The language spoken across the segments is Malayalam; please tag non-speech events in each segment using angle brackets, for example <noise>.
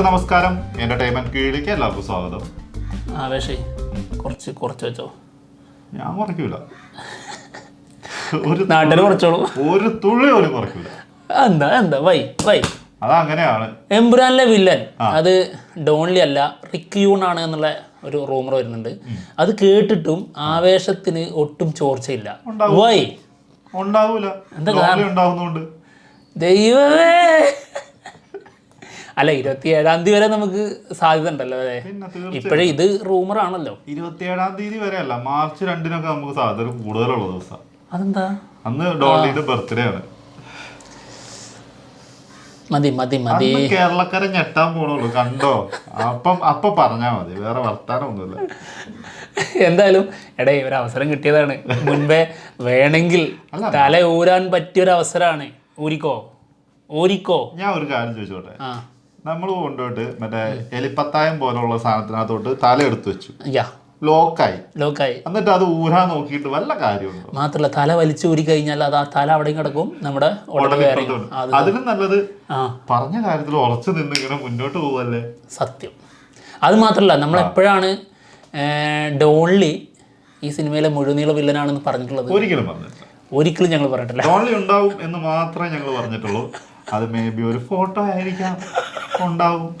എല്ലാവർക്കും നമസ്കാരം. എന്റർടൈൻമെന്റ് കീഴിലേക്ക് എല്ലാവർക്കും സ്വാഗതം. ആവേശേ കുറച്ച് കുറച്ച് വെച്ചോ. ഞാൻ കുറയ്ക്കൂല. ഒരു നാട്ടിൽ കുറച്ചോളൂ. ഒരു തുള്ളി പോലും കുറയ്ക്കൂല. എന്താ എന്താ വൈ വൈ. അതങ്ങനെയാണ്. എംബുരാനിലെ വില്ലൻ. അത് ഡോൺലി അല്ല റിക്യൂൺ ആണ് എന്നുള്ള ഒരു റൂമർ വരുന്നുണ്ട്. അത് കേട്ടിട്ടും ആവേശത്തിന് ഒട്ടും ചോർച്ചയില്ല. വൈ. ഉണ്ടാവൂല. എന്താ നോർമലി ദൈവമേ! അല്ല ഇരുപത്തി ഏഴാം തീയതി വരെ നമുക്ക് സാധ്യത ഉണ്ടല്ലോ അല്ലേ ഇപ്പോഴേ ഇത് റൂമർ ആണല്ലോ ഇരുപത്തിയേഴാം തീയതി വരെ അല്ല മാർച്ച് രണ്ടിനൊക്കെ നമുക്ക് സാധ്യത കൂടുതലുള്ള ദിവസം. അതെന്താ? അന്ന് ഡോളിയുടെ ബർത്ത്ഡേ ആണ്. മതി മതി മതി. കേരളക്കാരെ ഞെട്ടാൻ പോണുള്ളൂ കണ്ടോ? അപ്പം അപ്പൊ പറഞ്ഞാ മതി വേറെ വർത്താനം ഒന്നുമില്ല എന്തായാലും എടേ ഒരു അവസരം കിട്ടിയതാണ്. മുൻപേ വേണമെങ്കിൽ തല ഊരാൻ പറ്റിയ ഒരു അവസരമാണ് ഊരിക്കോ? ഊരിക്കോ? ഞാൻ ഒരു കാര്യം ചോദിച്ചോട്ടെ? ആ. നമ്മൾ കൊണ്ടുപോയിട്ട് മറ്റേ എലിപ്പത്തായം പോലുള്ള സാധനത്തിനകത്തോട്ട് തല എടുത്തു വെച്ചു ലോക്കായി. ലോക്കായി. എന്നിട്ട് അത് ഊരാൻ നോക്കിയിട്ട് വല്ല കാര്യമുണ്ടോ? മാത്രല്ല തല വലിച്ചു ഊരി കഴിഞ്ഞാൽ അത് ആ തല അവിടെ കിടക്കും നമ്മുടെ അതിലും നല്ലത് പറഞ്ഞ കാര്യത്തിൽ ഉറച്ചു നിന്ന് ഇങ്ങനെ മുന്നോട്ട് പോവല്ലേ? സത്യം. അത് മാത്രല്ല നമ്മൾ എപ്പോഴാണ് ഡോൺലി ഈ സിനിമയിലെ മുഴുനീള വില്ലനാണെന്ന് പറഞ്ഞിട്ടുള്ളത്? ഒരിക്കലും പറഞ്ഞിട്ടില്ല. ഒരിക്കലും ഞങ്ങൾ പറഞ്ഞിട്ടില്ല. ഡോൺലി ഉണ്ടാവും എന്ന് മാത്രമേ ഞങ്ങൾ പറഞ്ഞിട്ടുള്ളൂ. അത് മേ ബി ഒരു ഫോട്ടോ ആയിരിക്കാം. ഉണ്ടാവും. <laughs>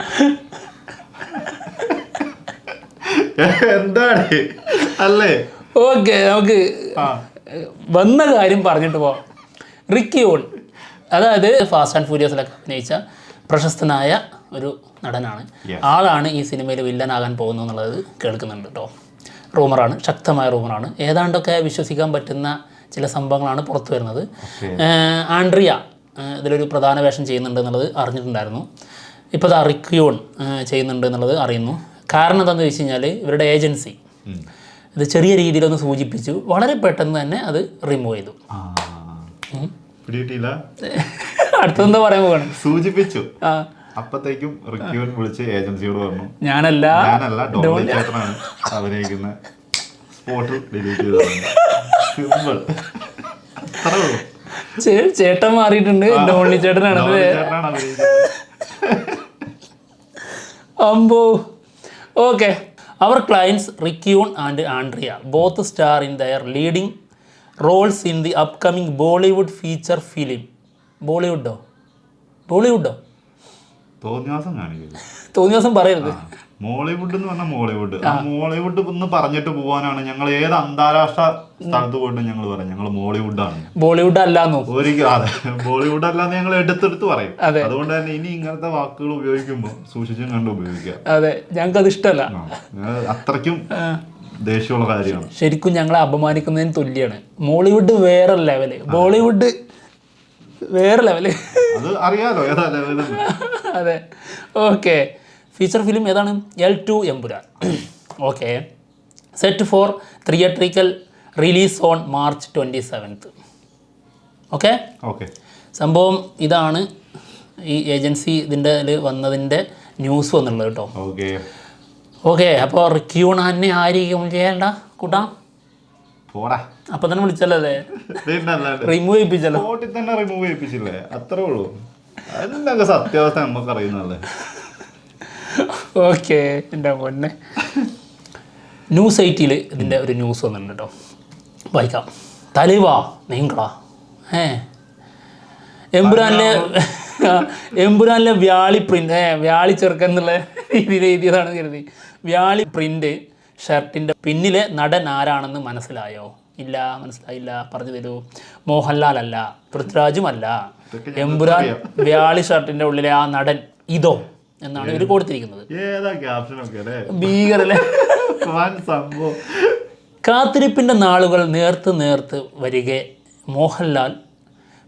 എന്താണ്? അല്ലേ? ഓക്കെ നമുക്ക് വന്ന കാര്യം പറഞ്ഞിട്ട് പോവാം. റിക്കി ഓൾ അതായത് ഫാസ്റ്റ് ആൻഡ് ഫ്യൂരിയസിലൊക്കെ അഭിനയിച്ച പ്രശസ്തനായ ഒരു നടനാണ്. ആളാണ് ഈ സിനിമയിൽ വില്ലനാകാൻ പോകുന്നു എന്നുള്ളത് കേൾക്കുന്നുണ്ട് കേട്ടോ. റൂമറാണ് ശക്തമായ റൂമറാണ്. ഏതാണ്ടൊക്കെ വിശ്വസിക്കാൻ പറ്റുന്ന ചില സംഭവങ്ങളാണ് പുറത്തു വരുന്നത്. ആൻഡ്രിയ ഇതിലൊരു പ്രധാന വേഷം ചെയ്യുന്നുണ്ട് എന്നുള്ളത് അറിഞ്ഞിട്ടുണ്ടായിരുന്നു. ഇപ്പോൾ അത് റിക്യൂൺ ചെയ്യുന്നുണ്ട് എന്നുള്ളത് അറിയുന്നു. കാരണം എന്താണെന്ന് വെച്ച് കഴിഞ്ഞാൽ ഇവരുടെ ഏജൻസി. ഇത് ചെറിയ രീതിയിലൊന്ന് സൂചിപ്പിച്ചു വളരെ പെട്ടെന്ന് തന്നെ അത് റിമൂവ് ചെയ്തു. <laughs> അടുത്തെന്താ പറയാൻ പോകണം സൂചിപ്പിച്ചു. അപ്പത്തേക്കും റിക്യൂൻ വിളിച്ച് ഏജൻസിയോട് പറഞ്ഞു. ഞാനല്ല ഞാനല്ല ഡോളി ചേട്ടനാണ് അഭിനയിക്കുന്ന സ്പോട്ട് ഡിലീറ്റ് സിമ്പിൾ. ചേട്ടൻ മാറിയിട്ടുണ്ട് ഡോളി ചേട്ടനാണ് അഭിനയിക്കുന്നത്. അമ്പോ. ഓക്കെ അവർ clients Rick Yune and Andrea both star in their leading roles in the upcoming Bollywood feature film ബോളിവുഡോ ബോളിവുഡോ തോന്നിയാസം കാണിക്കില്ല തോന്നിയ പറയരുത്. മോളിവുഡ് എന്ന് പറഞ്ഞാൽ മോളിവുഡ്. ആ മോളിവുഡ് ഒന്ന് പറഞ്ഞിട്ട് പോവാനാണ്. ഞങ്ങൾ ഏത് അന്താരാഷ്ട്ര സ്ഥലത്ത് പോയിട്ട് ഞങ്ങൾ പറയും. ഞങ്ങൾ മോളിവുഡ് ആണ് ബോളിവുഡ് അല്ലാന്നോ ഒരിക്കലും അതെ. ബോളിവുഡ് അല്ലാന്ന് ഞങ്ങൾ എടുത്തെടുത്ത് പറയും. അതെ. അതുകൊണ്ട് തന്നെ ഇനി ഇങ്ങനത്തെ വാക്കുകൾ ഉപയോഗിക്കുമ്പോൾ സൂക്ഷിച്ചും കണ്ട് ഉപയോഗിക്കുക അതെ. ഞങ്ങൾക്ക് അത് ഇഷ്ടമല്ല ആ, അത് അത്രയ്ക്കും ദേഷ്യമുള്ള കാര്യമാണ്. ശരിക്കും ഞങ്ങളെ അപമാനിക്കുന്നതിന് തുല്യാണ്. മോളിവുഡ് വേറെ ലെവൽ. ബോളിവുഡ് വേറെ ലെവൽ. അത് അറിയാലോ ഏതാ ലെവലെന്ന് അതെ. ഓക്കെ. ഫീച്ചർ ഫിലിം ഏതാണ്? L two Empuraan okay set for theatrical release on March twenty seventh okay okay സംഭവം ഇതാണ് ഈ ഏജൻസി ഇതിന്റെ വന്നതിന്റെ ന്യൂസ് വന്നുള്ളത് കേട്ടോ. ഓക്കെ ഓക്കെ അപ്പോൾ റിക്യൂൺ തന്നെ ആയിരിക്കും ചെയ്യേണ്ട കൂട്ടാം? പോടാ. അപ്പൊ തന്നെ വിളിച്ചല്ലേ റിമൂവ് ചെയ്യിപ്പിച്ചല്ലോ. തന്നെ റിമൂവ് ചെയ്യിപ്പിച്ചില്ലേ? അത്രേ ഉള്ളൂ. അതിനൊക്കെ സത്യാവസ്ഥ നമുക്ക് അറിയുന്നല്ലേ ഓക്കെ എന്റെ പൊന്നെ. ന്യൂസ് എയ്റ്റിയിൽ ഇതിന്റെ ഒരു ന്യൂസ് വന്നിട്ടുണ്ട് കേട്ടോ വായിക്കാം. തലിവാ നീങ്കളാ. ഏ. എമ്പുരാനിലെ എമ്പുരാനിലെ വ്യാളി പ്രിന്റ് ഏ വ്യാളി ചെറുക്കൻ എന്നുള്ള രീതിയിൽ എഴുതിയതാണ് കരുതി. വ്യാളി പ്രിന്റ് ഷർട്ടിന്റെ പിന്നിലെ നടൻ ആരാണെന്ന് മനസ്സിലായോ? ഇല്ല മനസ്സിലായില്ല. പറഞ്ഞു തരൂ. മോഹൻലാൽ അല്ല പൃഥ്വിരാജും അല്ല എമ്പുരാൻ വ്യാളി ഷർട്ടിന്റെ ഉള്ളിലെ ആ നടൻ ഇതോ? എന്നാണ് ഇവർ കൊടുത്തിരിക്കുന്നത്. ഏതാ ക്യാപ്ഷനൊക്കെ ഭീകരല്ലേ? സംഭവം. കാത്തിരിപ്പിന്റെ നാളുകൾ നേർത്ത് നേർത്ത് വരികെ മോഹൻലാൽ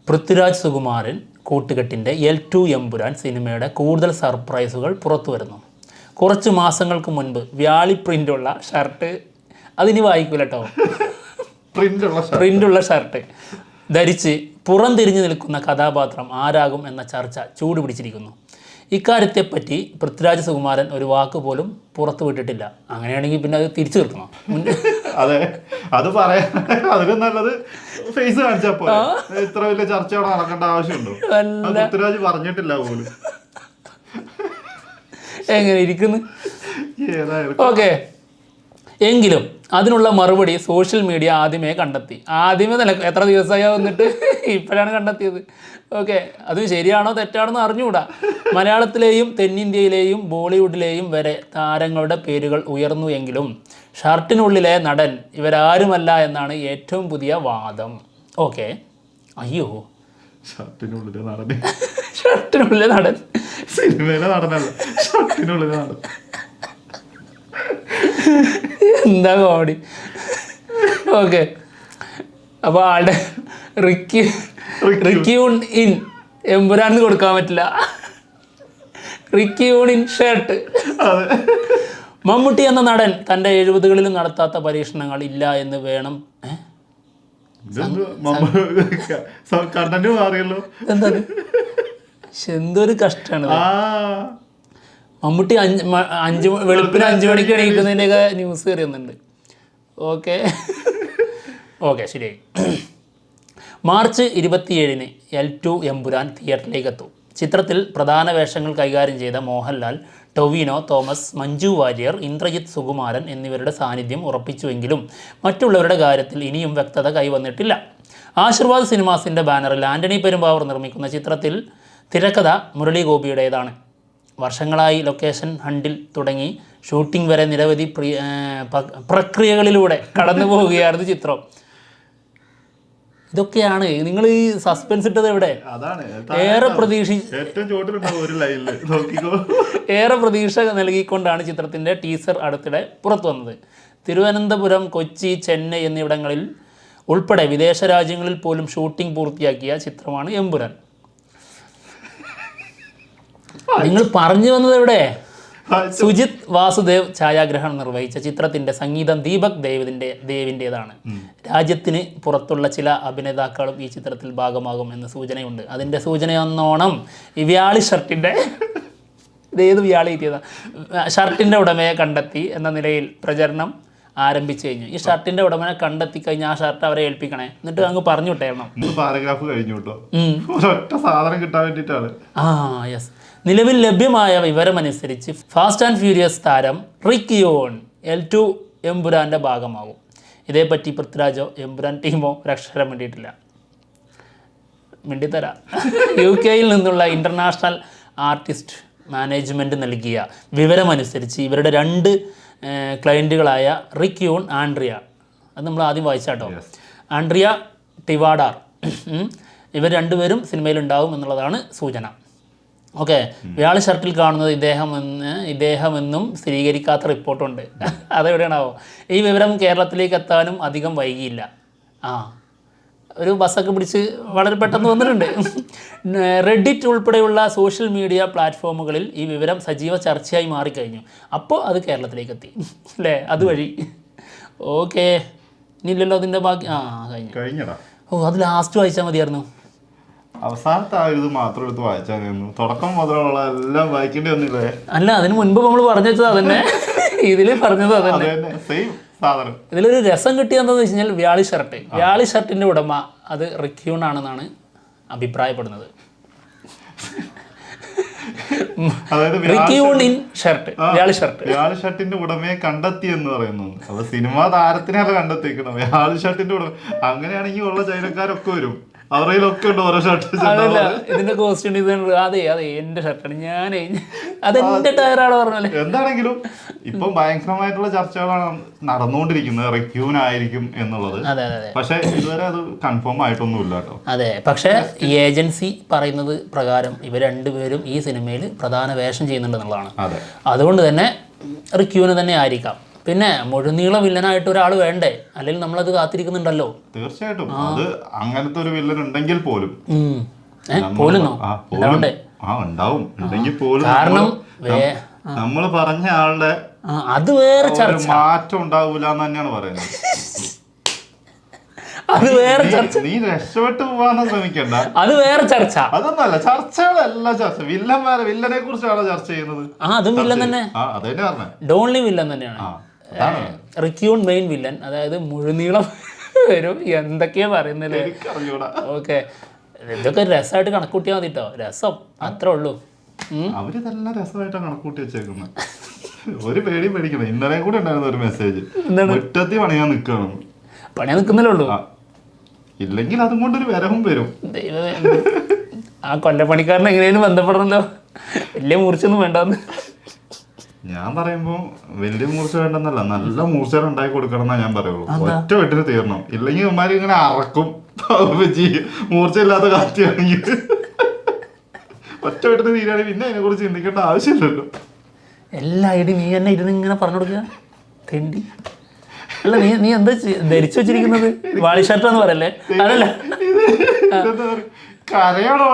പൃഥ്വിരാജ് സുകുമാരൻ കൂട്ടുകെട്ടിന്റെ എൽ ടു എമ്പുരാൻ സിനിമയുടെ കൂടുതൽ സർപ്രൈസുകൾ പുറത്തു വരുന്നു. കുറച്ച് മാസങ്ങൾക്ക് മുൻപ് വ്യാളി പ്രിന്റുള്ള ഷർട്ട്. അതിനി വായിക്കൂല കേട്ടോ പ്രിന്റുള്ള ഷർട്ട്. ധരിച്ച് പുറം തിരിഞ്ഞു നിൽക്കുന്ന കഥാപാത്രം ആരാകും എന്ന ചർച്ച ചൂടുപിടിച്ചിരിക്കുന്നു ഇക്കാര്യത്തെപ്പറ്റി പൃഥ്വിരാജ് സുകുമാരൻ ഒരു വാക്ക് പോലും പുറത്തു വിട്ടിട്ടില്ല. അങ്ങനെയാണെങ്കിൽ പിന്നെ അത് തിരിച്ചു നിർത്തണം അതെ. അത് പറയാ അതിലും നല്ലത് ഫേസ് കാണിച്ചപ്പോ ഇത്ര വലിയ ചർച്ചയോടെ നടക്കേണ്ട ആവശ്യമുണ്ടോ? പൃഥ്വിരാജ് പറഞ്ഞിട്ടില്ല പോലും. എങ്ങനെ ഇരിക്കുന്നു? ഓക്കെ. എങ്കിലും അതിനുള്ള മറുപടി സോഷ്യൽ മീഡിയ ആദ്യമേ കണ്ടെത്തി. ആദ്യമേ തന്നെ എത്ര ദിവസമായി വന്നിട്ട്? ഇപ്പോഴാണ് കണ്ടെത്തിയത്. ഓക്കെ അത് ശരിയാണോ തെറ്റാണോ എന്ന് അറിഞ്ഞുകൂടാ. മലയാളത്തിലെയും തെന്നിന്ത്യയിലെയും ബോളിവുഡിലെയും വരെ താരങ്ങളുടെ പേരുകൾ ഉയർന്നു എങ്കിലും ഷർട്ടിനുള്ളിലെ നടൻ ഇവരാരുമല്ല എന്നാണ് ഏറ്റവും പുതിയ വാദം. ഓക്കെ അയ്യോ. ഷർട്ടിനുള്ളിലെ നടൻ. ഷർട്ടിനുള്ളിലെ നടൻ. സിനിമയിലെ നടനല്ല. ഷർട്ടിനുള്ളിലെ നടൻ. എന്താ കോമഡി ഓക്കെ അപ്പോൾ ആളുടെ റിക്കി റിക്കി. യൂൺ ഇൻ എമ്പുരാന്ന് കൊടുക്കാൻ പറ്റില്ല. Ricky Yune in shirt. Mammootty എന്ന നടൻ തന്റെ എഴുപതുകളിലും നടത്താത്ത പരീക്ഷണങ്ങൾ ഇല്ല എന്ന് വേണം. ഏ? കണ്ടന്റ് മാറിയല്ലോ. എന്താ ഇത്? എന്തൊരു കഷ്ടമാണ്. ആ. മമ്മൂട്ടി അഞ്ച് അഞ്ച് വെളുപ്പിന് അഞ്ച് മണിക്ക് എണീക്കുന്നതിന്റെയൊക്കെ ന്യൂസ് കയറിയുന്നുണ്ട് ഓക്കെ ഓക്കെ ശരിയായി മാർച്ച് ഇരുപത്തിയേഴിന് എൽ ടു എമ്പുരാൻ തിയേറ്ററിലേക്ക് എത്തും ചിത്രത്തിൽ പ്രധാന വേഷങ്ങൾ കൈകാര്യം ചെയ്ത മോഹൻലാൽ ടൊവിനോ തോമസ് മഞ്ജു വാര്യർ ഇന്ദ്രജിത്ത് സുകുമാരൻ എന്നിവരുടെ സാന്നിധ്യം ഉറപ്പിച്ചുവെങ്കിലും മറ്റുള്ളവരുടെ കാര്യത്തിൽ ഇനിയും വ്യക്തത കൈവന്നിട്ടില്ല. ആശീർവാദ് സിനിമാസിന്റെ ബാനറിൽ ആന്റണി പെരുമ്പാവൂർ നിർമ്മിക്കുന്ന ചിത്രത്തിൽ തിരക്കഥ മുരളി ഗോപിയുടേതാണ് വർഷങ്ങളായി ലൊക്കേഷൻ ഹണ്ടിൽ തുടങ്ങി. ഷൂട്ടിംഗ് വരെ നിരവധി പ്രക്രിയകളിലൂടെ കടന്നു പോവുകയായിരുന്നു ചിത്രം. ഇതൊക്കെയാണ്. നിങ്ങൾ ഈ സസ്പെൻസ് ഇട്ടത് എവിടെ? ഏറെ പ്രതീക്ഷ ഏറെ പ്രതീക്ഷ നൽകിക്കൊണ്ടാണ് ചിത്രത്തിന്റെ ടീസർ അടുത്തിടെ പുറത്തു വന്നത്. തിരുവനന്തപുരം കൊച്ചി ചെന്നൈ എന്നിവിടങ്ങളിൽ ഉൾപ്പെടെ വിദേശ രാജ്യങ്ങളിൽ പോലും ഷൂട്ടിംഗ് പൂർത്തിയാക്കിയ ചിത്രമാണ് എമ്പുരാൻ. നിങ്ങൾ പറഞ്ഞു വന്നത് എവിടെ? സുജിത് വാസുദേവ് ഛായാഗ്രഹണം നിർവഹിച്ച ചിത്രത്തിന്റെ സംഗീതം ദീപക് ദേവിന്റെ ദേവിന്റെതാണ് രാജ്യത്തിന് പുറത്തുള്ള ചില അഭിനേതാക്കളും ഈ ചിത്രത്തിൽ ഭാഗമാകും എന്ന സൂചനയുണ്ട്. അതിന്റെ സൂചനയൊന്നോണം ഈ വ്യാളി ഷർട്ടിന്റെ ഇതേത് വ്യാളി ഷർട്ടിന്റെ ഉടമയെ കണ്ടെത്തി എന്ന നിലയിൽ പ്രചരണം ആരംഭിച്ചു കഴിഞ്ഞു. ഈ ഷർട്ടിന്റെ ഉടമനെ കണ്ടെത്തി കഴിഞ്ഞാൽ ആ ഷർട്ട് അവരെ ഏൽപ്പിക്കണേ. എന്നിട്ട് അങ്ങ് പറഞ്ഞു വിട്ടേരണം. പാരഗ്രാഫ് കഴിഞ്ഞു കേട്ടോ. ഉം. സാധനം കിട്ടാൻ വേണ്ടിയിട്ടാണ്. ആ യെസ് നിലവിൽ ലഭ്യമായ വിവരമനുസരിച്ച് ഫാസ്റ്റ് ആൻഡ് ഫ്യൂരിയസ് താരം റിക്കിയോൺ എൽ ടു എംപുരാന്റെ ഭാഗമാകും. ഇതേപ്പറ്റി പൃഥ്വിരാജോ എംപുരാൻ ടീമോ ഒരക്ഷരം വേണ്ടിയിട്ടില്ല. മിണ്ടിത്തരാം. യു കെയിൽ നിന്നുള്ള ഇന്റർനാഷണൽ ആർട്ടിസ്റ്റ് മാനേജ്മെന്റ് നൽകിയ വിവരമനുസരിച്ച് ഇവരുടെ രണ്ട് ക്ലയന്റുകളായ റിക്യൂൺ ആൻഡ്രിയ. അത് നമ്മൾ ആദ്യം വായിച്ചാട്ടോ. ആൻഡ്രിയ ടിവാഡാർ. ഇവർ രണ്ടുപേരും സിനിമയിലുണ്ടാവും എന്നുള്ളതാണ് സൂചന. ഓക്കെ. ഒരാൾ ഷർട്ടിൽ കാണുന്നത് ഇദ്ദേഹം എന്ന് ഇദ്ദേഹം എന്നും സ്ഥിരീകരിക്കാത്ത റിപ്പോർട്ടുണ്ട്. അതെവിടെയാണാവോ? ഈ വിവരം കേരളത്തിലേക്ക് എത്താനും അധികം വൈകിയില്ല. ആ. ഒരു ബസ്സൊക്കെ പിടിച്ച് വളരെ പെട്ടെന്ന് വന്നിട്ടുണ്ട്. റെഡിറ്റ് ഉൾപ്പെടെയുള്ള സോഷ്യൽ മീഡിയ പ്ലാറ്റ്ഫോമുകളിൽ ഈ വിവരം സജീവ ചർച്ചയായി മാറിക്കഴിഞ്ഞു. അപ്പോൾ അത് കേരളത്തിലേക്ക് എത്തി. അല്ലേ? അതുവഴി. ഓക്കെ. ഇനിയില്ലല്ലോ അതിന്റെ ബാക്കി. ആ കഴിഞ്ഞു. ഓ അത് ലാസ്റ്റ് വായിച്ചാൽ മതിയായിരുന്നു. അവസാനത്തെ ആ ഇത് മാത്രം എടുത്ത് വായിച്ചാൽ. തുടക്കം മുതലുള്ള എല്ലാം വായിക്കേണ്ടി വന്നില്ലേ? അല്ല അതിന് മുൻപ് നമ്മൾ പറഞ്ഞു വെച്ചത് അതന്നെ. ഇതിൽ പറഞ്ഞത് അതന്നെ. അത് തന്നെ സെയിം സാധനം. ഇതിലൊരു രസം കിട്ടിയെന്താന്ന് എന്താണെന്ന് വെച്ച് കഴിഞ്ഞാൽ വ്യാളി ഷർട്ട്. വ്യാളി ഷർട്ടിന്റെ ഉടമ അത് റിക്യൂൺ ആണെന്നാണ് അഭിപ്രായപ്പെടുന്നത് ഷർട്ട് വ്യാളി ഷർട്ട്. വ്യാൾ ഷർട്ടിന്റെ ഉടമയെ കണ്ടെത്തി എന്ന് പറയുന്നു. അത് സിനിമാ താരത്തിനെയല്ല കണ്ടെത്തിക്കണം വ്യാളി ഷർട്ടിന്റെ ഉടമ. അങ്ങനെയാണെങ്കിൽ ഉള്ള ചൈനക്കാരൊക്കെ വരും. ഉണ്ട് ഓരോ ഷർട്ട് ഇതിന്റെ കോസ്റ്റ്യൂം ഡിസൈനർ അതെ അതെ എന്റെ ഷർട്ടാണ് ഞാൻ അതെന്റെ ടയറാണ് പറഞ്ഞല്ലേ എന്താണെങ്കിലും ഇപ്പം ഭയങ്കരമായിട്ടുള്ള ചർച്ചകളാണ് നടന്നുകൊണ്ടിരിക്കുന്നത്. റിക്യൂൻ ആയിരിക്കും എന്നുള്ളത്. പക്ഷെ ഇതുവരെ അത് കൺഫേം ആയിട്ടൊന്നുമില്ല കേട്ടോ. അതെ പക്ഷെ ഏജൻസി പറയുന്നത് പ്രകാരം ഇവർ രണ്ടുപേരും ഈ സിനിമയിൽ പ്രധാന വേഷം ചെയ്യുന്നുണ്ടെന്നുള്ളതാണ് അതെ. അതുകൊണ്ട് തന്നെ റിക്യൂന് തന്നെ ആയിരിക്കാം. പിന്നെ മുഴുനീള വില്ലനായിട്ട് ഒരാൾ വേണ്ടേ? അല്ലെങ്കിൽ അത് കാത്തിരിക്കുന്നുണ്ടല്ലോ. തീർച്ചയായിട്ടും. അത് അങ്ങനത്തെ ഒരു വില്ലൻ ഉണ്ടെങ്കിൽ പോലും പോലുന്നോ? ആ, ഉണ്ടാവും. ഉണ്ടെങ്കിൽ പോലും കാരണം നമ്മൾ പറഞ്ഞ ആളുടെ അത് വേറെ മാറ്റം ഉണ്ടാവൂല എന്ന് തന്നെയാണ് പറയുന്നത്. അത് വേറെ ചർച്ച. നീ രക്ഷപ്പെട്ടു പോവാൻ ശ്രമിക്കണ്ട. അത് വേറെ ചർച്ച. അതൊന്നല്ല ചർച്ചകളല്ല ചർച്ച. വില്ലന്മാരെ വില്ലനെ കുറിച്ചാണ് ചർച്ച ചെയ്യുന്നത്. ആ അതും വില്ലൻ തന്നെ. ആ അതന്നെ പറഞ്ഞേ ഡോൺലി വില്ലൻ തന്നെയാണ്. റിക്യൂൺ മെയിൻ വില്ലൻ അതായത് മുഴുനീളം വരും. എന്തൊക്കെയാ പറയുന്നില്ലേ ഓക്കെ. ഇതൊക്കെ രസമായിട്ട് കണക്കൂട്ടിയാൽ മതി കേട്ടോ രസം അത്രേ ഉള്ളൂ. അവരിതെല്ലാം രസമായിട്ടാണ് കണക്കൂട്ടി വെച്ചേക്കുന്നത് ഒരു പേടി പേടിക്കണം ഇന്നലെ കൂടെ ഉണ്ടായിരുന്നു ഒരു മെസ്സേജ്? മുറ്റത്തി പണിയാൻ നിൽക്കണം പണിയാൻ നിൽക്കുന്നല്ലേ ഉള്ളൂ? ആ. ഇല്ലെങ്കിൽ അതും കൊണ്ടൊരു വരവും വരും. ആ കൊല്ലപ്പണിക്കാരൻ എങ്ങനെയും ബന്ധപ്പെടണല്ലോ. വലിയ മുറിച്ചൊന്നും വേണ്ടെന്ന്. ഞാൻ പറയുമ്പോ വലിയ മൂർച്ച വേണ്ടെന്നല്ല നല്ല മൂർച്ച ഉണ്ടാക്കി കൊടുക്കണം എന്നാ ഞാൻ പറയുള്ളൂ. ഒറ്റ വെട്ടിന് തീർണം ഇല്ലെങ്കിൽ ഉമ്മാര് ഇങ്ങനെ അറക്കും. മൂർച്ച മൂർച്ചയില്ലാത്ത കാറ്റാണെങ്കിൽ ഒറ്റ വെട്ടിന് തീരാണെങ്കിൽ പിന്നെ അതിനെ കുറിച്ച് ചിന്തിക്കേണ്ട ആവശ്യമില്ലല്ലോ. എല്ലാ ഐഡിയും നീ തന്നെ ഇരുന്ന് ഇങ്ങനെ പറഞ്ഞു കൊടുക്കുക. തെണ്ടി. അല്ല നീ നീ എന്താ ധരിച്ചു വെച്ചിരിക്കുന്നത്? വാളി ഷർട്ട് എന്ന് പറയല്ലേ? അതല്ല. കരയാണോ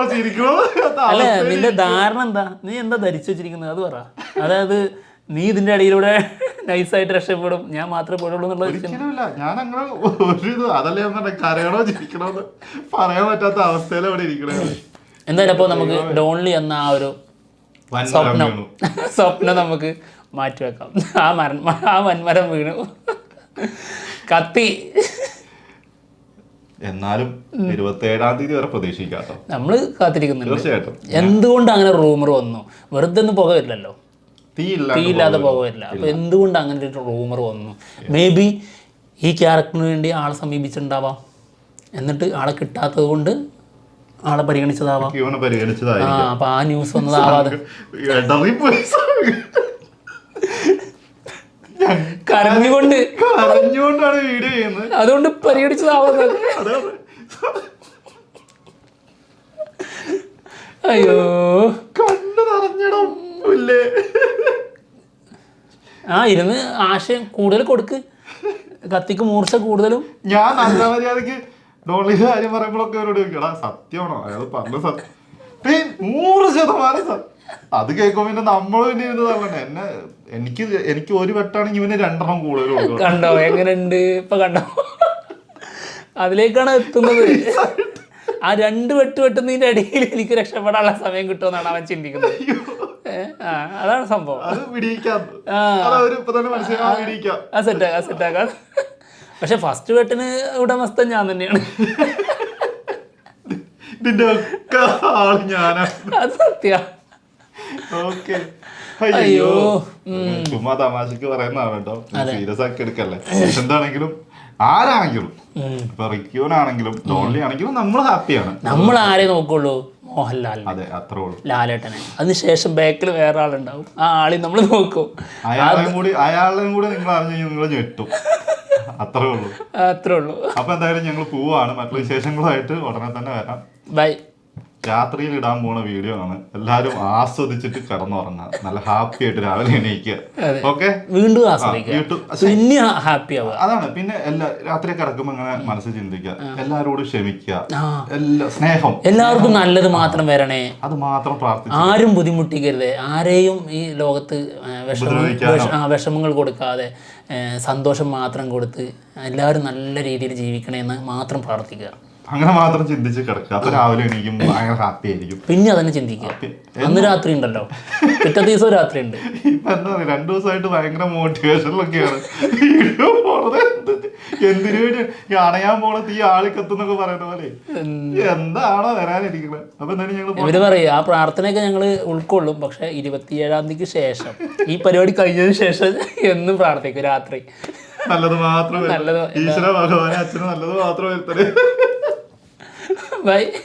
അല്ല നിന്റെ ധാരണ എന്താ? നീ എന്താ ധരിച്ചു വെച്ചിരിക്കുന്നത്? അത് പറ. അതായത് നീ ഇതിന്റെ അടിയിലൂടെ നൈസായിട്ട് രക്ഷപ്പെടും. ഞാൻ മാത്രമേ എന്നുള്ളത് ഒരിക്കലുമില്ല. ഞാൻ അങ്ങനെ ഒരു ഇത് അതല്ലേ ഞാൻ പറഞ്ഞ കരയണോ ചിരിക്കണോ പറയാൻ പറ്റാത്ത അവസ്ഥയിൽ അവിടെ ഇരിക്കണേ. എന്തായാലും അപ്പോൾ നമുക്ക് ഡോൺലി എന്ന ആ ഒരു സ്വപ്നം. സ്വപ്നം നമുക്ക് മാറ്റിവെക്കാം. ആ മരം ആ വൻമരം വീണു. കത്തി. എന്നാലും ഇരുപത്തേഴാം തീയതി വരെ പ്രതീക്ഷിക്കാട്ടോ നമ്മൾ കാത്തിരിക്കുന്നുണ്ട്. തീർച്ചയായിട്ടും. എന്തുകൊണ്ട് അങ്ങനെ റൂമർ വന്നു? വെറുതെ ഒന്നും പുക വരില്ലല്ലോ തീയില്ല തീയില്ലാതെ പുക വരില്ല അപ്പൊ എന്തുകൊണ്ട് അങ്ങനെ ഒരു റൂമർ വന്നു? മേ ബി ഈ ക്യാരക്ടറിന് വേണ്ടി ആളെ സമീപിച്ചിട്ടുണ്ടാവാം. എന്നിട്ട് ആളെ കിട്ടാത്തത് കൊണ്ട് ആളെ പരിഗണിച്ചതാവാം. ആ അപ്പൊ ആ ന്യൂസ് വന്നതാവാതെ. കരഞ്ഞുകൊണ്ട്. കരഞ്ഞുകൊണ്ടാണ് വീഡിയോ ചെയ്യുന്നത്. അതുകൊണ്ട് പരിഗണിച്ചതാവുന്നത്. അയ്യോ. കണ്ണു നിറഞ്ഞിടും ആ ഇരുന്ന് ആശയം കൂടുതൽ കൊടുക്ക്. കത്തിക്ക് മൂർച്ച കൂടുതലും. ഞാൻ നല്ല മര്യാദയ്ക്ക് ഡോളിന്റെ കാര്യം പറയുമ്പോഴൊക്കെ അവരോട് ചോദിക്കടാ സത്യമാണോ? അയാൾ പറഞ്ഞ സത്യം. നൂറ് ശതമാനം അത് കേൾക്കുമ്പോ പിന്നെ നമ്മൾ പിന്നെ ഇരുന്ന് തള്ളണ്ടേ എന്നെ എനിക്ക് എനിക്ക് ഒരു വെട്ടാണെങ്കിൽ ഇവന് രണ്ടെണ്ണം കൂടുതൽ കണ്ടോ എങ്ങനെയുണ്ട്? ഇപ്പൊ കണ്ടോ? അതിലേക്കാണ് എത്തുന്നത്. ആ രണ്ട് വെട്ട് വെട്ടുന്നതിന്റെ ഇടയിൽ എനിക്ക് രക്ഷപ്പെടാനുള്ള സമയം കിട്ടുമെന്നാണ് അവൻ ചിന്തിക്കുന്നത്. അതാണ് സംഭവം. ആ. സെറ്റാക്കാം പക്ഷെ ഫസ്റ്റ് വെട്ടിന് ഉടമസ്ഥൻ ഞാൻ തന്നെയാണ്. ഇതിന്റെ ഒക്കെ ആൾ ഞാനാണ് അത് സത്യ. ഓക്കെ. അയ്യോ. ചുമ്മാ തമാശക്ക് പറയുന്നതാണ് കേട്ടോ. സീരിയസ് ആക്കി എടുക്കല്ലേ? എന്താണെങ്കിലും ആരാണെങ്കിലും ഇപ്പൊ റിക്യൂനാണെങ്കിലും ലോൺലി ആണെങ്കിലും നമ്മൾ ഹാപ്പിയാണ്. നമ്മൾ ആരെ നോക്കുള്ളൂ? മോഹൻലാൽ അതെ അത്രേ ഉള്ളൂ. ലാലേട്ടനെ. അതിനുശേഷം ബാക്കിൽ വേറെ ആളുണ്ടാവും ആ ആളെ നമ്മൾ നോക്കും. അയാളെയും കൂടി അയാളെയും കൂടി നിങ്ങൾ അറിഞ്ഞു നിങ്ങൾ ഞെട്ടും. <laughs> അത്രേ ഉള്ളൂ. അത്രേ ഉള്ളൂ. അപ്പൊ എന്തായാലും ഞങ്ങൾ പോവാണ്. മറ്റുള്ള വിശേഷങ്ങളുമായിട്ട് ഉടനെ തന്നെ വരാം. ബൈ. രാത്രിയിൽ ഇടാൻ പോണ വീഡിയോ ആണ്. എല്ലാരും ആസ്വദിച്ചിട്ട് കിടന്നുറങ്ങാം. നല്ല ഹാപ്പി ആയിട്ട് രാവിലെ എണീക്കുക ഓക്കെ? വീണ്ടും പിന്നെ ഹാപ്പി ആവുക. അതാണ്. പിന്നെ എല്ലാ രാത്രി കിടക്കുമ്പോ ഇങ്ങനെ മനസ്സ് ചിന്തിക്കുക എല്ലാരോടും ക്ഷമിക്കുക എല്ലാ സ്നേഹം. എല്ലാവർക്കും നല്ലത് മാത്രം വരണേ. അത് മാത്രം പ്രാർത്ഥിക്കും ആരും ബുദ്ധിമുട്ടിക്കരുത്. ആരെയും ഈ ലോകത്ത് വിഷമങ്ങൾ കൊടുക്കാതെ. സന്തോഷം മാത്രം കൊടുത്ത് എല്ലാവരും നല്ല രീതിയിൽ ജീവിക്കണമെന്ന് മാത്രം പ്രാർത്ഥിക്കുക. അങ്ങനെ മാത്രം ചിന്തിച്ച് കിടക്കുക. അപ്പൊ രാവിലെ എണീക്കും ഭയങ്കര ഹാപ്പി ആയിരിക്കും. പിന്നെ അതന്നെ ചിന്തിക്കുക. അന്ന് രാത്രി ഉണ്ടല്ലോ. പിറ്റേ ദിവസം രാത്രി ഉണ്ട്. ഇപ്പൊ എന്താ പറയുക രണ്ടു ദിവസമായിട്ട് ഭയങ്കര മോട്ടിവേഷനിലൊക്കെയാണ് വീഡിയോ പോണത് എന്ത് എന്തിനു വേണ്ടി ഈ അണയാൻ പോണത് ഈ ആളി കത്തുന്നൊക്കെ പറയുന്ന പോലെ. എന്താണോ വരാനിരിക്കുന്നത്. അപ്പൊ എന്തായാലും ഞങ്ങൾ ഇവർ പറയും ആ പ്രാർത്ഥനയൊക്കെ ഞങ്ങൾ ഉൾക്കൊള്ളും. പക്ഷെ ഇരുപത്തിയേഴാം തീയതിക്ക് ശേഷം ഈ പരിപാടി കഴിഞ്ഞതിന് ശേഷം എന്നും പ്രാർത്ഥിക്കും രാത്രി. നല്ലത് മാത്രം നല്ലത് ഈശ്വര ഭഗവാനെ അച്ഛന് നല്ലത് മാത്രം വരുത്തണേ. <laughs> ബൈ